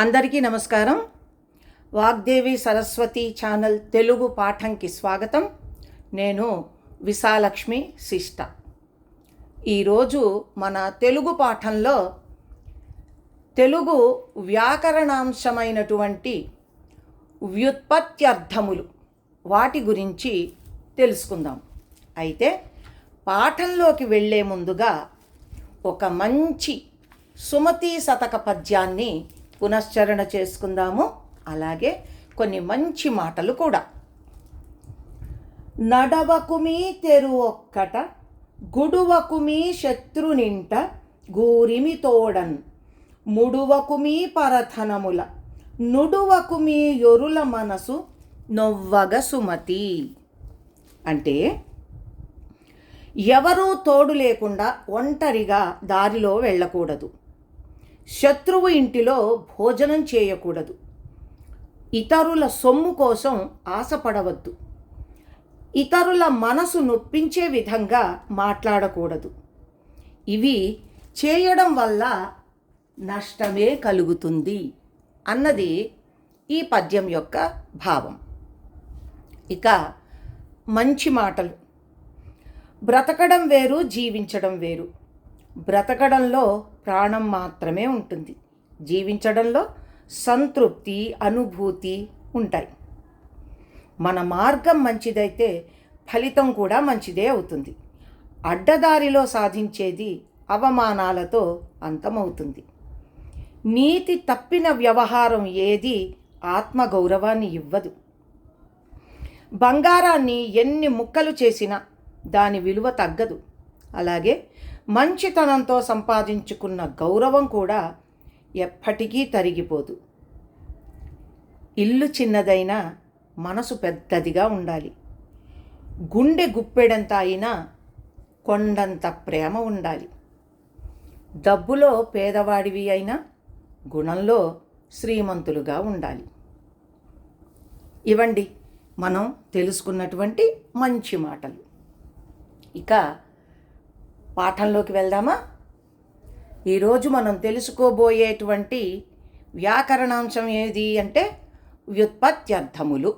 అందరికీ నమస్కారం. వాగ్దేవి సరస్వతి ఛానల్ తెలుగు పాఠంకి స్వాగతం. నేను విశాలక్ష్మి శిష్ట ఈరోజు మన తెలుగు పాఠంలో తెలుగు వ్యాకరణాంశమైనటువంటి వ్యుత్పత్త్యర్థములు వాటి గురించి తెలుసుకుందాం. అయితే పాఠంలోకి వెళ్ళే ముందుగా ఒక మంచి సుమతి శతక పద్యాన్ని పునశ్చరణ చేసుకుందాము. అలాగే కొన్ని మంచి మాటలు కూడా. నడవకుమీ తెరు ఒక్కట గుడువకుమీ శత్రునింట గూరిమి తోడన్. ముడువకుమీ పరధనముల నుడువకుమీ యొరుల మనసు నొవ్వగ సుమతి. అంటే ఎవరూ తోడు లేకుండా ఒంటరిగా దారిలో వెళ్ళకూడదు. శత్రువు ఇంటిలో భోజనం చేయకూడదు. ఇతరుల సొమ్ము కోసం ఆశపడవద్దు. ఇతరుల మనసు నొప్పించే విధంగా మాట్లాడకూడదు. ఇవి చేయడం వల్ల నష్టమే కలుగుతుంది అన్నది ఈ పద్యం యొక్క భావం. ఇక మంచి మాటలు. బ్రతకడం వేరు జీవించడం వేరు. బ్రతకడంలో ప్రాణం మాత్రమే ఉంటుంది. జీవించడంలో సంతృప్తి అనుభూతి ఉంటాయి. మన మార్గం మంచిదైతే ఫలితం కూడా మంచిదే అవుతుంది. అడ్డదారిలో సాధించేది అవమానాలతో అంతమవుతుంది. నీతి తప్పిన వ్యవహారం ఏది ఆత్మగౌరవాన్ని ఇవ్వదు. బంగారాన్ని ఎన్ని ముక్కలు చేసినా దాని విలువ తగ్గదు. అలాగే మంచితనంతో సంపాదించుకున్న గౌరవం కూడా ఎప్పటికీ తరిగిపోదు. ఇల్లు చిన్నదైనా మనసు పెద్దదిగా ఉండాలి. గుండె గుప్పెడంత అయినా కొండంత ప్రేమ ఉండాలి. డబ్బులో పేదవాడివి అయినా గుణంలో శ్రీమంతులుగా ఉండాలి. ఇవండి మనం తెలుసుకున్నటువంటి మంచి మాటలు. ఇక పాఠంలోకి వెళ్దామా? ఈరోజు మనం తెలుసుకోబోయేటువంటి వ్యాకరణాంశం ఏది అంటే వ్యుత్పత్త్యర్థములు.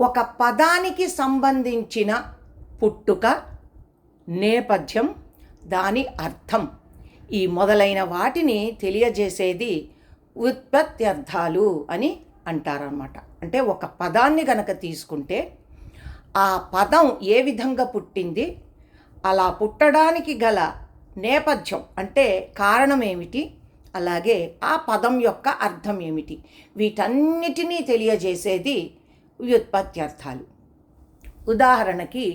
ఒక పదానికి సంబంధించిన పుట్టుక నేపథ్యం దాని అర్థం. ఈ మొదలైన వాటిని తెలియజేసేది వ్యుత్పత్త్యర్థాలు అని అంటారనమాట అంటే ఒక పదాన్ని గనక తీసుకుంటే ఆ పదం ఏ విధంగా పుట్టింది? అలా పుట్టడానికి గల నేపథ్యం అంటే కారణం ఏమిటి? అలాగే ఆ పదం యొక్క అర్థం ఏమిటి? వీటన్నిటినీ తెలియజేసేది వ్యుత్పత్త్యర్థాలు ఉదాహరణకి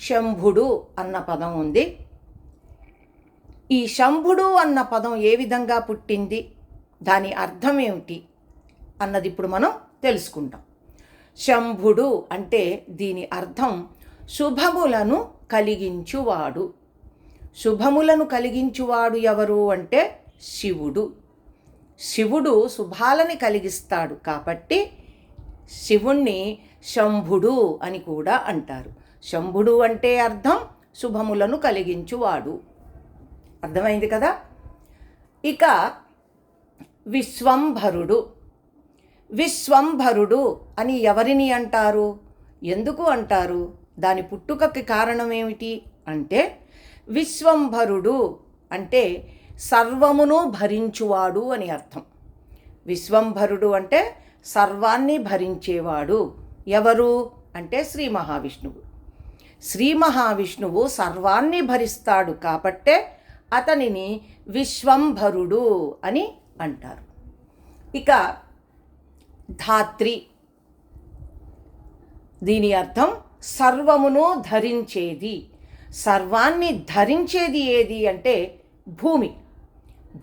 శంభుడు అన్న పదం ఉంది. ఈ శంభుడు అన్న పదం ఏ విధంగా పుట్టింది? దాని అర్థం ఏమిటి? అన్నది ఇప్పుడు మనం తెలుసుకుంటాం. శంభుడు అంటే దీని అర్థం శుభములను కలిగించువాడు. శుభములను కలిగించువాడు ఎవరు అంటే శివుడు. శివుడు శుభాలని కలిగిస్తాడు కాబట్టి శివుణ్ణి శంభుడు అని కూడా అంటారు. శంభుడు అంటే అర్థం శుభములను కలిగించువాడు. అర్థమైంది కదా? ఇక విశ్వంభరుడు. విశ్వంభరుడు అని ఎవరిని అంటారు? ఎందుకు అంటారు? దాని పుట్టుకకి కారణం ఏమిటి అంటే విశ్వంభరుడు అంటే సర్వమును భరించువాడు అని అర్థం. విశ్వంభరుడు అంటే సర్వాన్ని భరించేవాడు. ఎవరు? అంటే శ్రీ మహావిష్ణువు. శ్రీ మహావిష్ణువు సర్వాన్ని భరిస్తాడు కాబట్టే అతనిని విశ్వంభరుడు అని అంటారు. ఇక ధాత్రి. దీని అర్థం సర్వమును ధరించేది. సర్వాన్ని ధరించేది ఏది అంటే భూమి.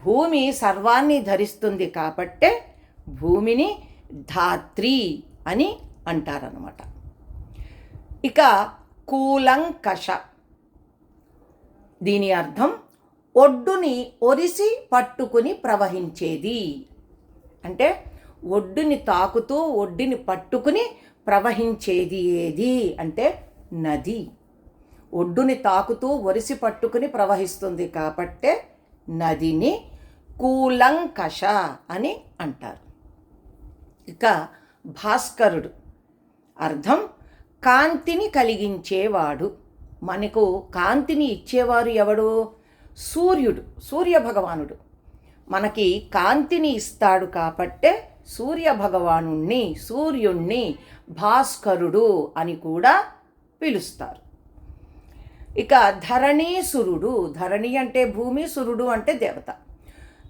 భూమి సర్వాన్ని ధరిస్తుంది కాబట్టే భూమిని ధాత్రి అని అంటారనమాట ఇక కూలంకష. దీని అర్థం ఒడ్డుని ఒరిసి పట్టుకుని ప్రవహించేది. అంటే ఒడ్డుని తాకుతూ ఒడ్డుని పట్టుకుని ప్రవహించేది ఏది అంటే నది. ఒడ్డుని తాకుతూ ఒరిసి పట్టుకుని ప్రవహిస్తుంది కాబట్టే నదిని కూలంకష అని అంటారు. ఇక భాస్కరుడు. అర్థం కాంతిని కలిగించేవాడు. మనకు కాంతిని ఇచ్చేవారు ఎవడు? సూర్యుడు సూర్య భగవానుడు మనకి కాంతిని ఇస్తాడు కాబట్టే సూర్య భగవానుణ్ణి సూర్యుణ్ణి భాస్కరుడు అని కూడా పిలుస్తారు. ఇక ధరణీసురుడు ధరణి అంటే భూమి సురుడు అంటే దేవత.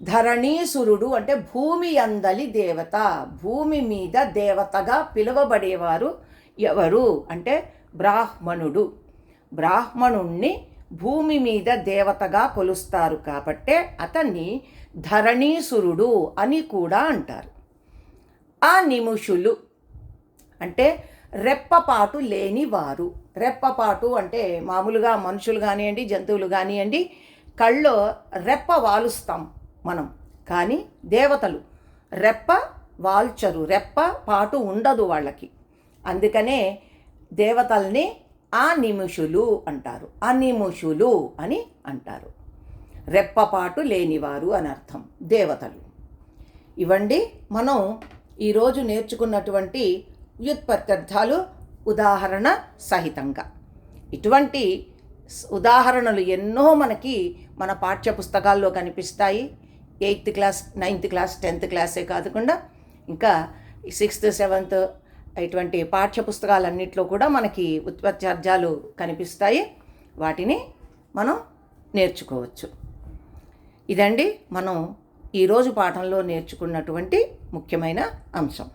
ధరణీసురుడు అంటే భూమి అందలి దేవత. భూమి మీద దేవతగా పిలువబడేవారు ఎవరు అంటే బ్రాహ్మణుడు. బ్రాహ్మణుణ్ణి భూమి మీద దేవతగా కొలుస్తారు కాబట్టే అతన్ని ధరణీసురుడు అని కూడా అంటారు. ఆ నిముషులు అంటే రెప్పపాటు లేనివారు. రెప్పపాటు అంటే మామూలుగా మనుషులు కానివ్వండి జంతువులు కానివ్వండి కళ్ళలో రెప్ప వాలుస్తాం మనం. కానీ దేవతలు రెప్ప వాల్చరు. రెప్ప పాటు ఉండదు వాళ్ళకి. అందుకనే దేవతల్ని ఆ నిముషులు అంటారు. అనిముషులు అని అంటారు. రెప్పపాటు లేనివారు అని అర్థం దేవతలు. ఇవండి మనం ఈరోజు నేర్చుకున్నటువంటి వ్యుత్పత్ర్థాలు ఉదాహరణ సహితంగా. ఇటువంటి ఉదాహరణలు ఎన్నో మనకి మన పాఠ్య పుస్తకాల్లో కనిపిస్తాయి. Eighth class ninth class tenth క్లాసే కాకుండా ఇంకా సిక్స్త్ సెవెంత్ ఇటువంటి పాఠ్యపుస్తకాలన్నింటిలో కూడా మనకి ఉత్పత్త్యార్థాలు కనిపిస్తాయి. వాటిని మనం నేర్చుకోవచ్చు. ఇదండి మనం ఈరోజు పాఠంలో నేర్చుకున్నటువంటి ముఖ్యమైన అంశం.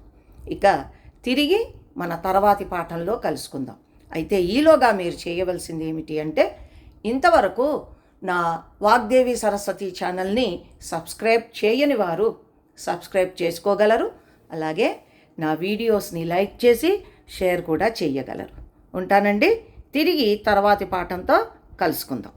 ఇక తిరిగి మన తర్వాతి పాఠంలో కలుసుకుందాం. అయితే ఈలోగా మీరు చేయవలసింది ఏమిటి అంటే ఇంతవరకు నా వాగ్దేవి సరస్వతి ఛానల్ని సబ్స్క్రైబ్ చేయని వారు సబ్స్క్రైబ్ చేసుకోగలరు. అలాగే నా వీడియోస్ని లైక్ చేసి షేర్ కూడా చేయగలరు. ఉంటానండి. తిరిగి తర్వాతి పాఠంతో కలుసుకుందాం.